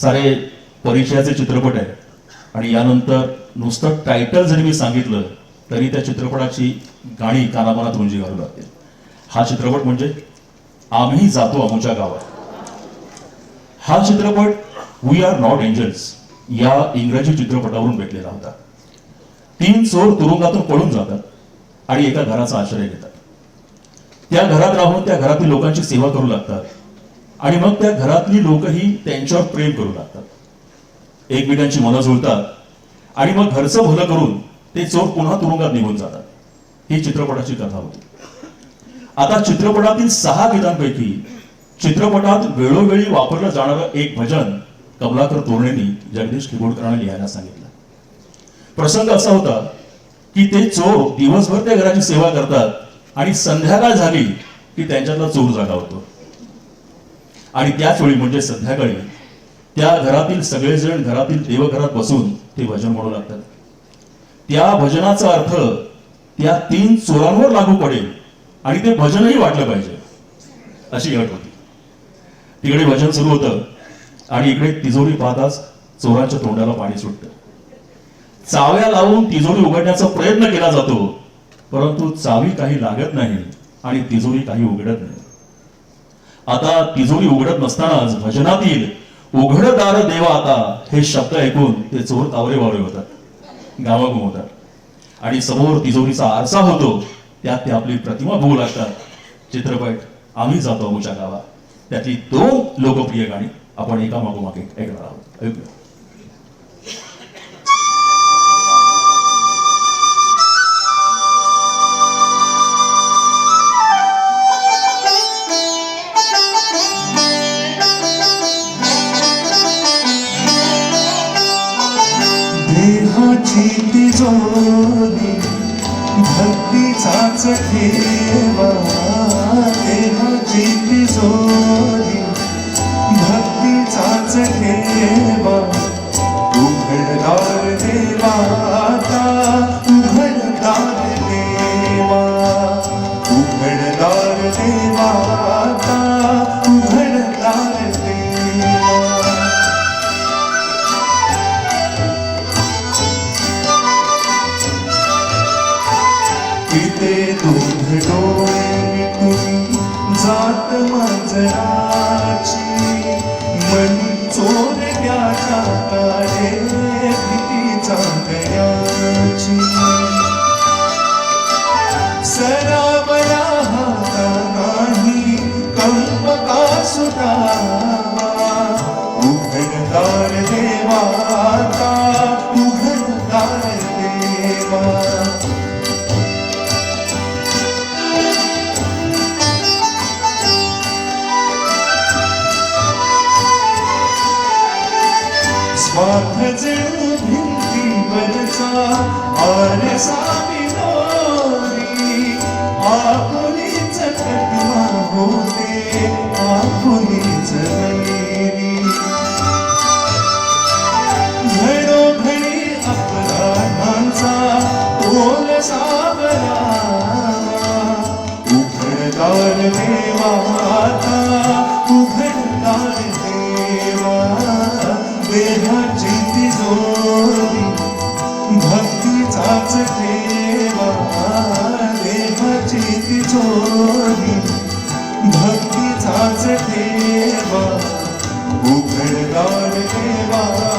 सारे परिचयाचे चित्रपट आहे आणि यानंतर नुसतं टायटल जरी मी सांगितलं तरी त्या चित्रपटाची गाणी कानामनात रुंजी घालू लागते हा चित्रपट म्हणजे आम्ही जातो आमच्या गावात. हा चित्रपट वी आर नॉट एंजल्स या इंग्रजी चित्रपटावरून भेटलेला होता. तीन चोर तुरुंगातून पळून जातात आणि एका घराचा आश्रय घेतात. त्या घरात राहून त्या घरातील लोकांची सेवा करू लागतात. आणि मग त्या घरातली लोकही त्यांच्यावर प्रेम करू लागतात. एकमेकांची मनं जुळतात आणि मग घरचं भलं करून ते चोर पुन्हा तुरुंगात निघून जातात. ही चित्रपटाची कथा होती. आता चित्रपटातील सहा गीतांपैकी चित्रपटात वेळोवेळी वापरलं जाणारं एक भजन कमलाकर तोरणेंनी जगदीश किबोडकरांना लिहायला सांगितलं. प्रसंग असा होता की ते चोर दिवसभर त्या घराची सेवा करतात आणि संध्याकाळ झाली की त्यांच्यातला चोर जागा होतो. आणि त्याच वेळी म्हणजे संध्याकाळी त्या घरातील सगळेजण घरातील देवघरात बसून ते भजन म्हणू लागतात. त्या भजनाचा अर्थ त्या तीन चोरांवर लागू पडेल आणि ते भजनही वाटलं पाहिजे. अशी अट होती. तिकडे भजन सुरू होतं आणि इकडे तिजोरी पाहताच चोराच्या तोंडाला पाणी सुटतं. चाव्या लावून तिजोरी उघडण्याचा प्रयत्न केला जातो परंतु चावी काही लागत नाही आणि तिजोरी काही उघडत नाही. आता तिजोरी उघडत नसतानाच भजनातील उघडदार देवा आता हे शब्द ऐकून ते चोर तावरे वावरे होतात. गावा घुमवतात आणि समोर तिजोरीचा आरसा होतो. त्यात ते आपली प्रतिमा बघू लागतात. चित्रपट आम्ही जातो आमच्या गावात. त्यातली दोन लोकप्रिय गाणी आपण एका मागोमागे ऐकणार आहोत. ऐकूया भक्तीचाच ठेवा देहाची तिजोरी. भक्तीचाच ठेवा उघडणार जात मांजराची मन चोरट्याच्या काळे भीतीचा भीती सरावया स्वार्थ जणू भिंतीवरचा आरसा विनोरी आपुलीच प्रतिमा होते आपुलीच वैरी घडोघडी अपराधांचा ओल साबरावा उघडदार देवा आता उघडदार देवा आता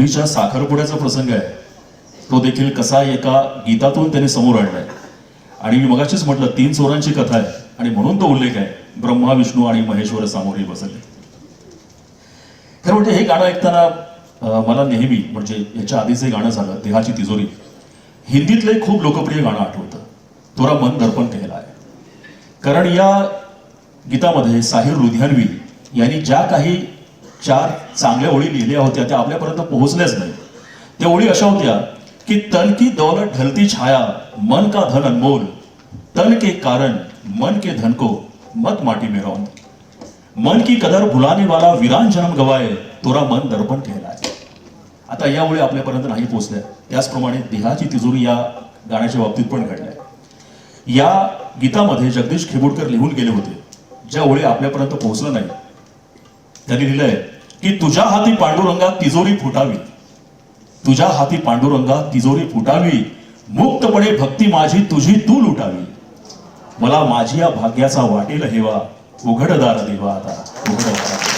त्यांच्या साखरपुड्याचा प्रसंग आहे. तो देखील कसा एका गीतातून त्यांनी समोर आणलाय. आणि मी मगाशीच म्हटलं तीन चोरांची कथा आहे. आणि म्हणून तो उल्लेख आहे. ब्रह्मा विष्णू आणि महेश्वर सामोरी बसले. खरं म्हणजे हे गाणं ऐकताना मला नेहमी म्हणजे याच्या आधी जे गाणं झालं देहाची तिजोरी. हिंदीतलं खूप लोकप्रिय गाणं आठवतं. तोरा मन दर्पण केलेला आहे कारण या गीतामध्ये साहिर लुधियानवी यांनी ज्या काही चार चांगल्या ओळी लिहिल्या होत्या त्या आपल्यापर्यंत पोहोचल्याच नाही त्या ओळी अशा होत्या की तन की दौलत ढलती छाया मन का धन अनमोल. तन के कारण मन के धन को मत माटी में रौन मन की कदर भुलाने वाला वीरान जन्म गवाय तोरा मन दर्पण कहलाय आता या ओळी आपल्यापर्यंत नाही पोहोचल्या. त्याचप्रमाणे देहाची तिजोरी या गाण्याच्या बाबतीत पण घडल्या. या गीतामध्ये जगदीश खेबुडकर लिहून गेले होते. ज्या ओळी आपल्यापर्यंत पोहोचलं नाही त्यांनी लिहिलंय की तुझ्या हाती पांडुरंगा तिजोरी फुटावी. तुझ्या हाती पांडुरंगा तिजोरी फुटावी. मुक्तपणे भक्ती माझी तुझी तू लुटावी. मला माझी या भाग्याचा वाटेल हेवा. उघडदार देवा आता. उघडदार.